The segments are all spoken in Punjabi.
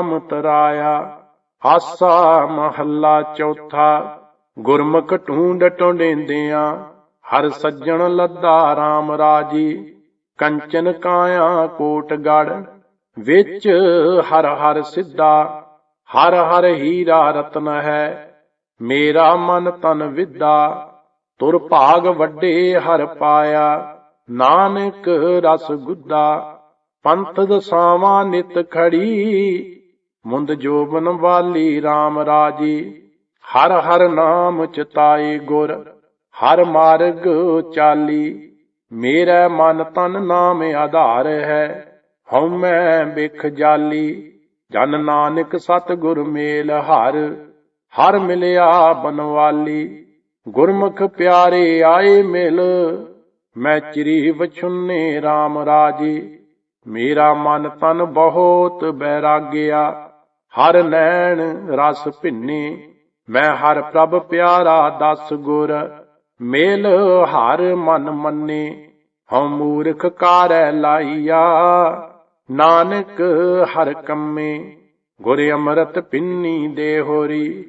ਨਾਮ ਤਰਾਇਆ ਆਸਾ ਮਹੱਲਾ ਚੌਥਾ। ਗੁਰਮੁਖ ਢੂੰਡ ਟੁੰਡੇਂਦਿਆਂ, ਹਰ ਸੱਜਣ ਲੱਦਾ RAM ਰਾਜੀ। ਕੰਚਨ ਕਾਇਆ ਕੋਟ ਗੜ ਵਿੱਚ ਹਰ ਹਰ ਸਿੱਧਾ। ਹਰ ਹਰ ਹੀਰਾ ਰਤਨ ਹੈ, ਮੇਰਾ ਮਨ ਤਨ ਵਿਦਾ। ਤੁਰ ਭਾਗ ਵੱਡੇ ਹਰ ਪਾਇਆ, ਨਾਨਕ ਰਸ ਗੁੱਦਾ। ਪੰਥ ਦਸਾਵਾਂ ਨਿਤ ਖੜੀ ਮੁੰਦ ਜੋਬਨ ਵਾਲੀ RAM ਰਾਜੀ, ਹਰ ਹਰ ਨਾਮ ਚਤਾਏ ਗੁਰ, ਹਰ ਮਾਰਗ ਚਾਲੀ, ਮੇਰਾ ਮਨ ਤਨ ਨਾਮ ਆਧਾਰ ਹੈ, ਹਉ ਮੈਂ ਬਿਖ ਜਾਲੀ, ਜਨ ਨਾਨਕ ਸਤ ਗੁਰ ਮੇਲ ਹਰ ਹਰ ਮਿਲਿਆ ਬਨਵਾਲੀ ਗੁਰਮੁਖ ਪਿਆਰੇ ਆਏ ਮਿਲ, ਮੈਂ ਚਿਰੀ ਵਛੁੰਨੇ RAM ਰਾਜੀ, ਮੇਰਾ ਮਨ ਤਨ ਬਹੁਤ ਬੈਰਾਗਿਆ ਹਰ ਨੈਣ ਰਸ ਭਿੰਨੇ, ਮੈਂ ਹਰ ਪ੍ਰਭ ਪਿਆਰਾ ਦਸ ਗੁਰ। ਮੇਲ ਹਰ ਮਨ ਮੰਨੇ, ਹਉ ਮੂਰਖ ਕਾਰੈ ਲਾਈਆ। ਨਾਨਕ ਹਰ ਕੰਮੇ, ਗੁਰ ਅੰਮ੍ਰਿਤ ਪਿੰਨੀ ਦੇ ਹੋਰੀ।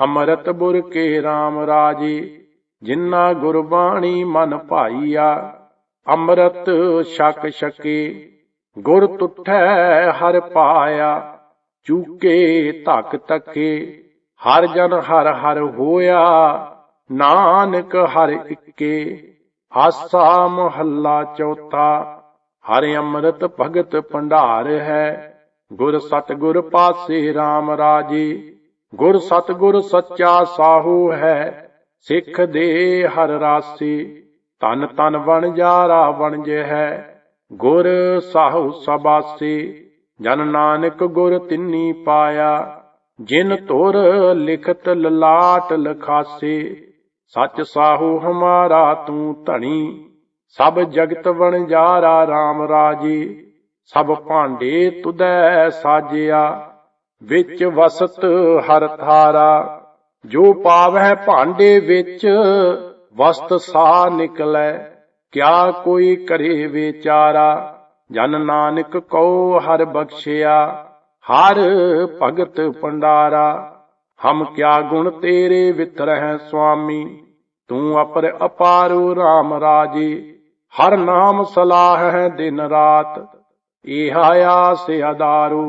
ਅੰਮ੍ਰਿਤ ਬੁਰ ਕੇ RAM ਰਾਜੀ ਜਿਨ੍ਹਾਂ ਗੁਰਬਾਣੀ ਮਨ ਭਾਈਆ। ਅੰਮ੍ਰਿਤ ਛਕ ਸ਼ਕੇ ਗੁਰ ਤੁਠੈ ਹਰ ਪਾਇਆ। ਚੂਕੇ ਧਕ ਤਕੇ ਹਰ ਜਨ ਹਰ ਹਰ ਹੋਇਆ, ਨਾਨਕ ਹਰ ਇੱਕੇ, ਆਸਾ ਮਹੱਲਾ ਚੌਥਾ, ਹਰ ਅੰਮ੍ਰਿਤ ਭਗਤ ਭੰਡਾਰ ਹੈ, ਗੁਰ ਸਤਗੁਰ ਪਾਸੇ RAM ਰਾਜੀ, ਗੁਰ ਸਤਗੁਰ ਸੱਚਾ ਸਾਹੂ ਹੈ, ਸਿੱਖ ਦੇ ਹਰ ਰਾਸੀ ਤਨ ਤਨ ਬਣ ਜਾਰਾ ਵਣਜ ਹੈ, ਗੁਰ ਸਾਹੂ ਸਬਾਸੀ ਜਨ ਨਾਨਕ ਗੁਰ ਤਿੰਨੀ ਪਾਇਆ, ਜਿਨ ਤੁਰ ਲਿਖਤ ਲਲਾਟ ਲਖਾਸੇ। ਸੱਚ ਸਾਹੂ ਹਮਾਰਾ ਤੂੰ ਧਣੀ, ਸਭ ਜਗਤ ਵਣ ਜਾਰਾ RAM ਰਾਜੀ। ਸਭ ਭਾਂਡੇ ਤੁਦੈ ਸਾਜਿਆ, ਵਿੱਚ ਵਸਤ ਹਰ ਥਾਰਾ ਜੋ ਪਾਵੈ ਭਾਂਡੇ ਵਿੱਚ, ਵਸਤ ਸਾ ਨਿਕਲੈ, ਕਿਆ ਕੋਈ ਕਰੇ ਵਿਚਾਰਾ। ਜਨ ਨਾਨਕ ਕਉ ਹਰ ਬਖਸ਼ਿਆ, ਹਰ ਭਗਤ ਪੰਡਾਰਾ ਹਮ ਕਿਆ ਗੁਣ ਤੇਰੇ ਵਿਤਰਹਿ ਸੁਆਮੀ, ਤੂੰ ਅਪਰ ਅਪਾਰੂ RAM ਰਾਜੇ। ਹਰ ਨਾਮ ਸਲਾਹ ਹੈ ਦਿਨ ਰਾਤ ਇਹ ਆਸ ਆਦਾਰੂ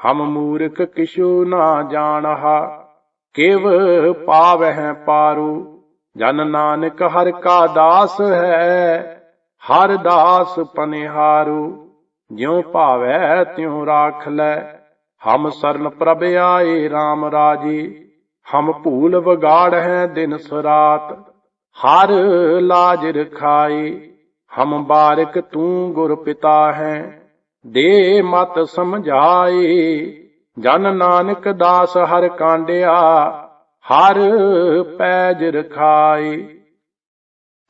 ਹਮ ਮੂਰਖ ਕਿਛੂ ਨਾ ਜਾਣਹਾ, ਕਿਵ ਪਾਵਹਿ ਪਾਰੂ। ਜਨ ਨਾਨਕ ਹਰ ਕਾ ਦਾਸ ਹੈ ਹਰ ਦਾਸ ਪਨਿਹਾਰੂ, ਜਿਉ ਭਾਵੈ ਤਿਉ ਰਾਖ ਲੈ। ਹਮ ਸਰਨ ਪ੍ਰਭ ਆਏ RAM ਰਾਜੀ, ਹਮ ਭੂਲ ਵਿਗਾੜ ਹੈ ਦਿਨ ਸਰਾਤ। ਹਰ ਲਾਜ ਰਖਾਈ, ਹਮ ਬਾਰਕ ਤੂੰ ਗੁਰ ਪਿਤਾ ਹੈ। ਦੇ ਮਤ ਸਮਝਾਏ ਜਨ ਨਾਨਕ ਦਾਸ ਹਰ ਕਾਂਡਿਆ। ਹਰ ਪੈਜ ਰਖਾਈ।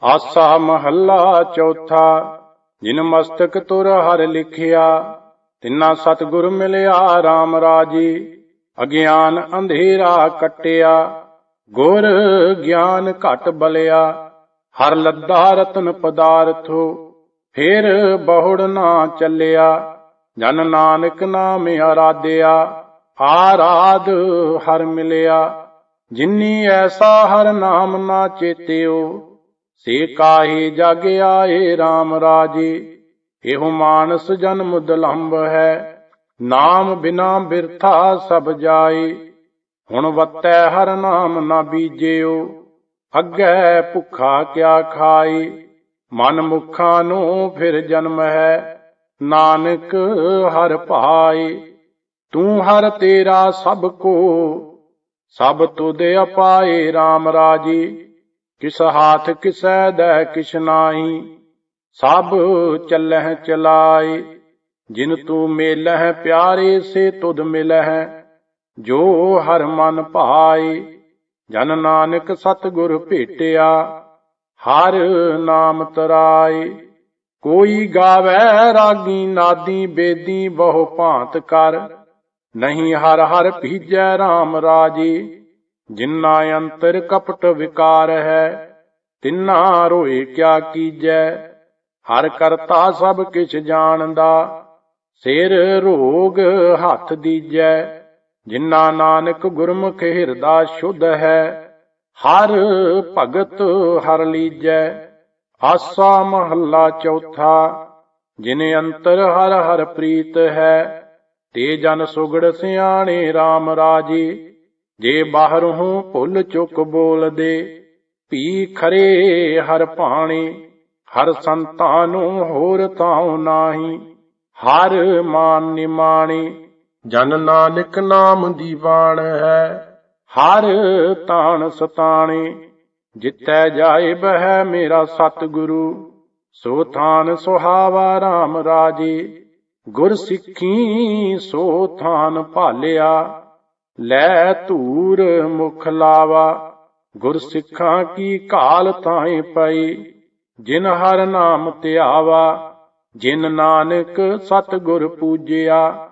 ਆਸਾ ਮਹੱਲਾ ਚੌਥਾ, ਜਿਨ ਮਸਤਕ ਤੁਰ ਹਰ ਲਿਖਿਆ, ਤਿੰਨਾ ਸਤਿਗੁਰ ਮਿਲਿਆ RAM ਰਾਜੀ, ਅਗਿਆਨ ਅੰਧੇਰਾ ਕਟਿਆ, ਗੁਰ ਗਿਆਨ ਘਟ ਬਲਿਆ, ਹਰ ਲੱਦਾ ਰਤਨ ਪਦਾਰਥੋ, ਫਿਰ ਬਹੁੜ ਨਾ ਚੱਲਿਆ, ਜਨ ਨਾਨਕ ਨਾਮ ਆਰਾਧਿਆ ਆਰਾਧ ਹਰ ਮਿਲਿਆ, ਜਿਨੀ ਐਸਾ ਹਰ ਨਾਮ ਨਾ ਚੇਤਿਓ ਸੇ ਕਾਹੀ ਜਗ ਆਏ RAM ਰਾਜੀ, ਇਹੋ ਮਾਨਸ ਜਨਮ ਦਲੰਬ ਹੈ। ਨਾਮ ਬਿਨਾ ਬਿਰਥਾ ਸਭ ਜਾਏ, ਹੁਣ ਵਤੈ ਹਰ ਨਾਮ ਨਾ ਬੀਜਿਓ, ਅੱਗੇ ਭੁੱਖਾ ਕਿਆ ਖਾਏ। ਮਨ ਮੁਖਾਂ ਨੂੰ ਫਿਰ ਜਨਮ ਹੈ, ਨਾਨਕ ਹਰ ਭਾਏ ਤੂੰ ਹਰ ਤੇਰਾ ਸਭ ਕੋ, ਸਭ ਤੁਧ ਅਪਾਏ RAM ਰਾਜੀ। ਕਿਸ ਹਾਥ ਕਿਸੈ ਦੈ ਕਿਛ ਨਾਹੀ, ਸਭ ਚੱਲਹਿ ਚਲਾਈ ਜਿਨ ਤੂੰ ਮੇਲਹਿ ਪਿਆਰੇ, ਸੇ ਤੁਧ ਮਿਲਹਿ, ਜੋ ਹਰ ਮਨ ਭਾਏ। ਜਨ ਨਾਨਕ ਸਤਿਗੁਰ ਭੇਟਿਆ, ਹਰ ਨਾਮ ਤਰਾਏ। ਕੋਈ ਗਾਵੇ ਰਾਗੀ ਨਾਦੀ, ਬੇਦੀ ਬਹੁ ਭਾਂਤ ਕਰ। ਨਹੀਂ ਹਰ ਹਰ ਭੀਜੈ RAM ਰਾਜੀ। ਜਿਨਾ ਅੰਤਰ ਕਪਟ ਵਿਕਾਰ ਹੈ, ਤਿੰਨਾ ਰੋਏ ਕਿਆ ਕੀਜੈ। ਹਰ ਕਰਤਾ ਸਭ ਕਿਛ ਜਾਣਦਾ, ਸਿਰ ਰੋਗ ਹੱਥ ਦੀਜੈ। ਜਿਨ੍ਹਾਂ ਨਾਨਕ ਗੁਰਮੁਖ ਹਿਰਦਾ ਸ਼ੁੱਧ ਹੈ, ਹਰ ਭਗਤ ਹਰ ਲੀਜੈ। ਆਸਾ ਮਹੱਲਾ ਚੌਥਾ, ਜਿਨੇ ਅੰਤਰ ਹਰ ਹਰ ਪ੍ਰੀਤ ਹੈ, ਤੇ ਜਨ ਸੁਗੜ ਸਿਆਣੇ RAM ਰਾਜੀ। ਜੇ ਬਾਹਰੋਂ ਭੁੱਲ ਚੁੱਕ ਬੋਲਦੇ, ਭੀ ਖਰੇ ਹਰ ਭਾਣੇ, ਹਰ ਸੰਤਾਂ ਨੂੰ ਹੋਰ ਤਾਉ ਨਾਹੀ, ਹਰ ਮਾਨ ਨਿਮਾਣੇ, ਜਨ ਨਾਨਕ ਨਾਮ ਦੀ ਬਾਣ ਹੈ, ਹਰ ਤਾਣ ਸਤਾਣੇ, ਜਿੱਤੈ ਜਾਏ ਬਹਿ ਮੇਰਾ ਸਤਿਗੁਰੂ, ਸੋ ਥਾਨ ਸੁਹਾਵਾ RAM ਰਾਜੇ, ਗੁਰ ਸਿੱਖੀ ਸੋ ਥਾਨ ਭਾਲਿਆ। ਲੈ ਧੂਰ ਮੁਖ ਲਾਵਾ ਗੁਰ ਸਿੱਖਾਂ ਕੀ ਕਾਲ ਤਾਏ ਪਈ, ਜਿਨ ਹਰ ਨਾਮ ਧਿਆਵਾ, ਜਿਨ ਨਾਨਕ ਸਤਿਗੁਰ ਪੂਜਿਆ,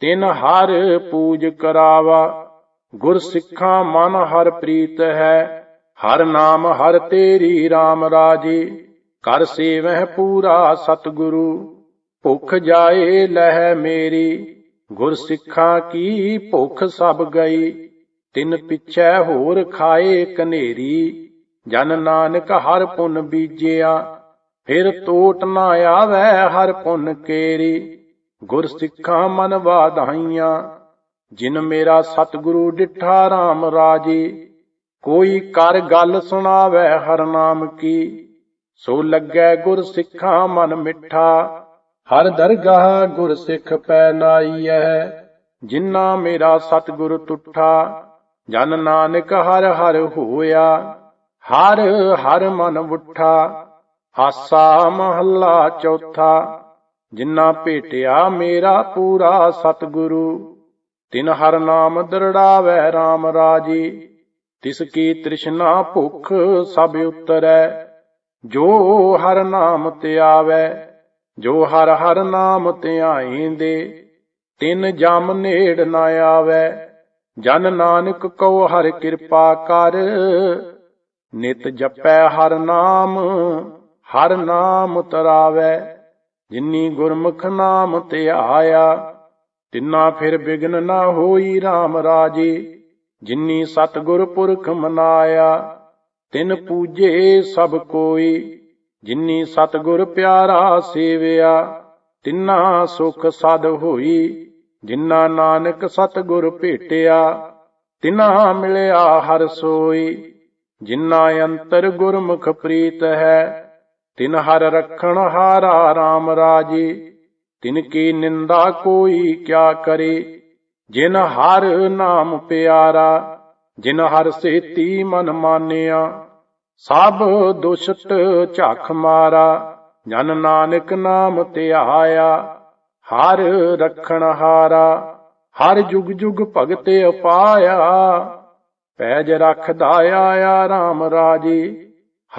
ਤਿਨ ਹਰ ਪੂਜ ਕਰਾਵਾ ਗੁਰ ਸਿੱਖਾਂ ਮਨ ਹਰ ਪ੍ਰੀਤ ਹੈ, ਹਰ ਨਾਮ ਹਰ ਤੇਰੀ RAM ਰਾਜੇ, ਕਰ ਸੇਵਹਿ ਪੂਰਾ ਸਤਿਗੁਰੂ, ਭੁਖ ਜਾਏ ਲਹਿ ਮੇਰੀ ਗੁਰ ਸਿੱਖਾਂ ਕੀ ਭੁੱਖ ਸਭ ਗਈ, ਤਿੰਨ ਪਿਛੈ ਹੋਰ ਖਾਏ ਕਨੇਰੀ। ਜਨ ਨਾਨਕ ਹਰ ਪੁੰਨ ਬੀਜਿਆ, ਫਿਰ ਤੋਟ ਨਾ ਆਵੈ ਹਰ ਪੁੰਨ ਕੇਰੀ। ਗੁਰ ਸਿੱਖਾਂ ਮਨ ਵਾਧਾਈਆਂ, ਜਿਨ ਮੇਰਾ ਸਤਿਗੁਰੂ ਡਿਠਾ RAM ਰਾਜੇ। ਕੋਈ ਕਰ ਗੱਲ ਸੁਣਾਵੇ ਹਰ ਨਾਮ ਕੀ, ਸੋ ਲੱਗੈ ਗੁਰ ਸਿੱਖਾਂ ਮਨ ਮਿੱਠਾ। ਹਰ ਦਰਗਾਹ ਗੁਰ ਸਿੱਖ ਪੈ ਨਾਈਐ। ਜਿਨ੍ਹਾਂ ਮੇਰਾ ਸਤਿਗੁਰ ਤੁਠਾ ਜਨ ਨਾਨਕ ਹਰ ਹਰ ਹੋਇਆ। ਹਰ ਹਰ ਮਨ ਉਠਾ, ਆਸਾ ਮਹੱਲਾ ਚੌਥਾ। ਜਿਨ੍ਹਾਂ ਭੇਟਿਆ ਮੇਰਾ ਪੂਰਾ ਸਤਿਗੁਰੂ, ਤਿਨ ਹਰ ਨਾਮ ਦਰੜਾਵੇ RAM ਰਾਜੀ। ਤਿਸ ਕੀ ਤ੍ਰਿਸ਼ਨਾ ਭੁਖ ਸਭ ਉਤਰੈ, ਜੋ ਹਰ ਨਾਮ ਧਿਆਵੈ ਜੋ ਹਰ ਹਰ ਨਾਮ ਧਿਆਈਂਦੇ ਤਿਨ ਜਮ ਨੇੜ ਨਾ ਆਵੈ। ਜਨ ਨਾਨਕ ਕਉ ਹਰ ਕਿਰਪਾ ਕਰ। ਨਿਤ ਜਪੈ ਹਰ ਨਾਮ ਹਰ ਨਾਮ ਤਰਾਵੈ। ਜਿਨੀ ਗੁਰਮੁਖ ਨਾਮ ਧਿਆਇਆ ਤਿੰਨਾ ਫਿਰ ਬਿਗਨ ਨਾ ਹੋਈ RAM ਰਾਜੇ। ਜਿਨੀ ਸਤਿਗੁਰ ਪੁਰਖ ਮਨਾਇਆ, ਤਿਨ ਪੂਜੇ ਸਭ ਕੋਈ। ਜਿਨੀ ਸਤਿਗੁਰ ਪਿਆਰਾ ਸੇਵਿਆ, ਤਿੰਨਾ ਸੁਖ ਸਦ ਹੋਈ, ਜਿਨਾ ਨਾਨਕ ਸਤਿਗੁਰ ਭੇਟਿਆ, ਤਿਨਾ ਮਿਲਿਆ ਹਰ ਸੋਈ, ਜਿਨਾ ਅੰਤਰ ਗੁਰਮੁਖ ਪ੍ਰੀਤ ਹੈ, ਤਿਨ ਹਰ ਰਖਣ ਹਾਰਾ RAM ਰਾਜੇ, ਤਿਨ ਕੀ ਨਿੰਦਾ ਕੋਈ ਕਿਆ ਕਰੇ, ਜਿਨ ਹਰ ਨਾਮ ਪਿਆਰਾ, ਜਿਨ ਹਰ ਸੇਤੀ ਮਨ ਮਾਨਿਆ ਸਭ ਦੁਸ਼ਟ ਝਖ ਮਾਰਾ, ਜਨ ਨਾਨਕ ਨਾਮ ਧਿਆਇਆ ਹਰ ਰਖਣ ਹਾਰਾ, ਹਰ ਜੁਗ ਜੁਗ ਭਗਤ ਅਪਾਇਆ, ਪੈਜ ਰਖਦਾ ਆਇਆ RAM ਰਾਜੇ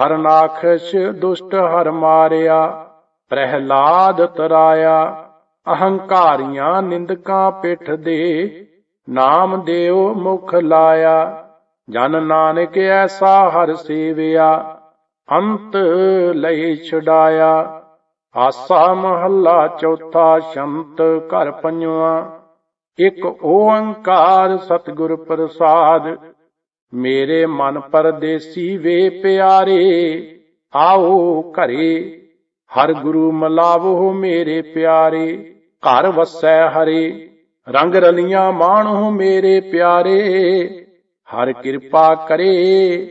ਹਰਨਾਖਸ਼ ਦੁਸ਼ਟ ਹਰ ਮਾਰਿਆ, ਪ੍ਰਹਿਲਾਦ ਤਰਾਇਆ, ਅਹੰਕਾਰੀਆਂ ਨਿੰਦਕਾਂ ਪਿੱਠ ਦੇ, ਨਾਮ ਦੇਉ ਮੁਖ ਲਾਇਆ। ਜਨ ਨਾਨਕ ਐਸਾ ਹਰ ਸੇਵਿਆ, ਅੰਤ ਲਈ ਛਡਾਇਆ। ਆਸਾ ਮਹੱਲਾ ਚੌਥਾ ਸ਼ੰਤ ਘਰ ਪੰਜਵਾ, ਇੱਕ ਓੰਕਾਰ ਸਤਿਗੁਰ ਪ੍ਰਸਾਦ। ਮੇਰੇ ਮਨ ਪਰਦੇਸੀ ਵੇ ਪਿਆਰੇ, ਆਓ ਘਰੇ, ਹਰ ਗੁਰੂ ਮਲਾਵੋ ਮੇਰੇ ਪਿਆਰੇ। ਘਰ ਵਸੈ ਹਰੇ, ਰੰਗ ਰਲੀਆਂ ਮਾਣੋ ਮੇਰੇ ਪਿਆਰੇ। ਹਰ ਕਿਰਪਾ ਕਰੇ।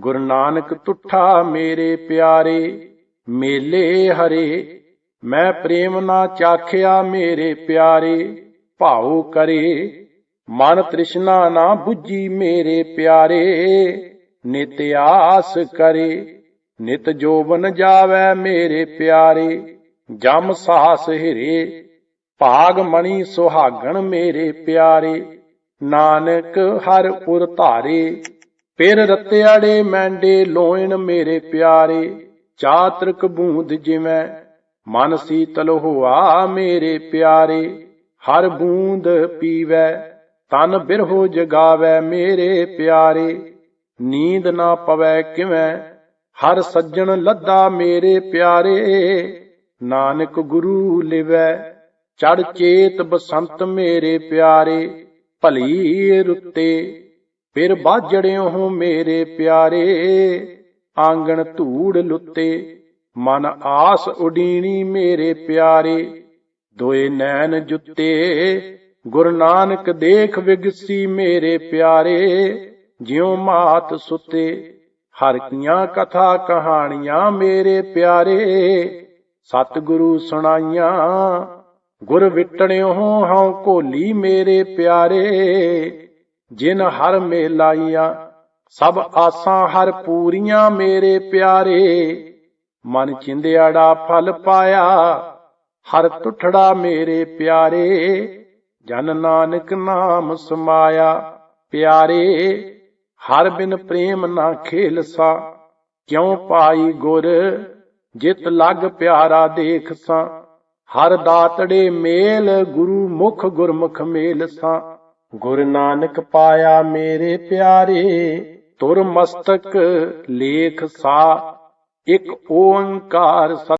ਗੁਰੂ ਨਾਨਕ ਤੁਠਾ ਮੇਰੇ ਪਿਆਰੇ, ਮੇਲੇ ਹਰੇ। ਮੈਂ ਪ੍ਰੇਮ ਨਾ ਚਾਖਿਆ ਮੇਰੇ ਪਿਆਰੇ, ਭਾਉ ਕਰੇ। ਮਨ ਤ੍ਰਿਸ਼ਨਾ ਨਾ 부ਜੀ ਮੇਰੇ ਪਿਆਰੇ, ਨਿਤ ਆਸ ਕਰੇ। ਨਿਤ ਜੋਬਨ ਜਾਵੇ ਮੇਰੇ ਪਿਆਰੇ, ਜਮ ਸਾਸ ਹਿਰੇ। ਭਾਗ ਮਣੀ ਸੁਹਾਗਣ ਮੇਰੇ ਪਿਆਰੇ। ਨਾਨਕ ਹਰ ਉਰ ਧਾਰੇ ਪਿਰ ਰਤਿਆੜੇ ਮੈਂਡੇ ਲੋਇਣ ਮੇਰੇ ਪਿਆਰੇ, ਚਾਤ੍ਰਿਕ ਬੂੰਦ ਜਿਵੇਂ ਮਨ ਸੀਤਲ ਹੋਆ ਮੇਰੇ ਪਿਆਰੇ, ਹਰ ਬੂੰਦ ਪੀਵੈ, ਤਨ ਬਿਰਹੋ ਜਗਾਵੇ ਮੇਰੇ ਪਿਆਰੇ, ਨੀਂਦ ਨਾ ਪਵੈ ਕਿਵੇਂ, ਹਰ ਸੱਜਣ ਲੱਦਾ ਮੇਰੇ ਪਿਆਰੇ, ਨਾਨਕ ਗੁਰੂ ਲਿਵੈ ਚੜ ਚੇਤ ਬਸੰਤ ਮੇਰੇ ਪਿਆਰੇ ਭਲੀ ਰੁੱਤੇ, ਫਿਰ ਬਾਜੜਿਓ ਮੇਰੇ ਪਿਆਰੇ, ਆਂਗਣ ਧੂੜ ਲੁੱਤੇ, ਮਨ ਆਸ ਉਡੀਣੀ ਮੇਰੇ ਪਿਆਰੇ। ਦੋਏ ਨੈਣ ਜੁੱਤੇ, ਗੁਰੂ ਨਾਨਕ ਦੇਖ ਵਿਗਸੀ ਮੇਰੇ ਪਿਆਰੇ, ਜਿਉ ਮਾਤ ਸੁਤੇ, ਹਰ ਕੀਆਂ ਕਥਾ ਕਹਾਣੀਆਂ ਮੇਰੇ ਪਿਆਰੇ। ਸਤਿਗੁਰੂ ਸੁਣਾਈਆਂ ਗੁਰ ਵਿਟਣਿਓ ਹਉ ਕੋਲੀ ਮੇਰੇ ਪਿਆਰੇ, ਜਿਨ ਹਰ ਮੇਲਾਈਆਂ, ਸਭ ਆਸਾਂ ਹਰ ਪੂਰੀਆਂ ਮੇਰੇ ਪਿਆਰੇ। ਮਨ ਚਿੰਦਿਆੜਾ ਫਲ ਪਾਇਆ, ਹਰ ਟੁੱਟੜਾ ਮੇਰੇ ਪਿਆਰੇ। ਜਨ ਨਾਨਕ ਨਾਮ ਸਮਾਇਆ, ਪਿਆਰੇ, ਹਰ ਬਿਨ ਪ੍ਰੇਮ ਨਾ ਖੇਲਸਾ। ਕਿਉ ਪਾਈ ਗੁਰ, ਜਿਤ ਲਗ ਪਿਆਰਾ ਦੇਖਸਾਂ। ਹਰ ਦਾਤੜੇ ਮੇਲ, ਗੁਰੂ ਮੁਖ ਗੁਰਮੁਖ ਮੇਲ ਸਾਂ। ਗੁਰ ਨਾਨਕ ਪਾਇਆ ਮੇਰੇ ਪਿਆਰੇ, ਤੁਰ ਮਸਤਕ ਲੇਖ ਸਾ। ਇਕ ਓੰਕਾਰ